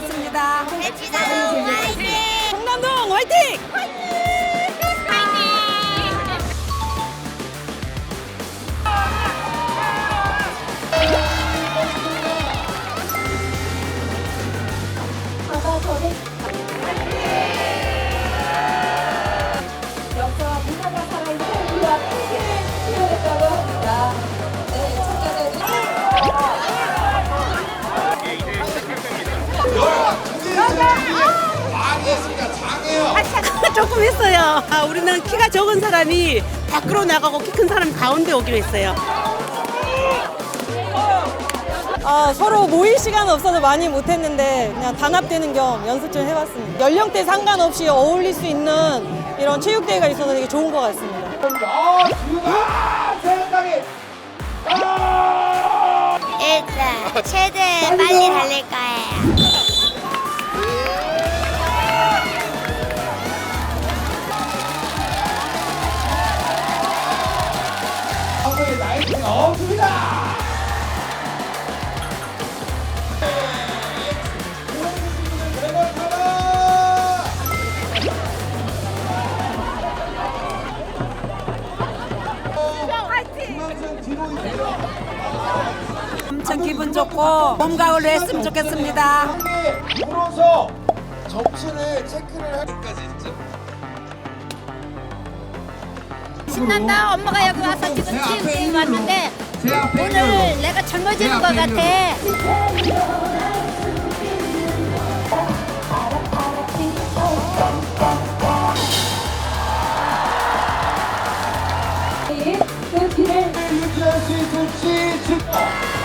좋겠습니다. 대치동 했어요. 아, 우리는 키가 적은 사람이 밖으로 나가고 키 큰 사람 가운데 오기로 했어요. 아, 서로 모일 시간 없어서 많이 못했는데 그냥 단합되는 겸 연습 좀 해봤습니다. 연령대 상관없이 어울릴 수 있는 이런 체육대회가 있어서 되게 좋은 것 같습니다. 일단 최대 빨리 달릴 거예요. 엄청 기분 좋고 몸가을로 했으면 좋겠습니다. 불어서 점수를 체크를 할 때까지 있죠. 신난다. 엄마가 여기 와서 지금 체육대회 왔는데 오늘 내가 젊어지는 것 같아. 이렇게 이렇게 할수 있을지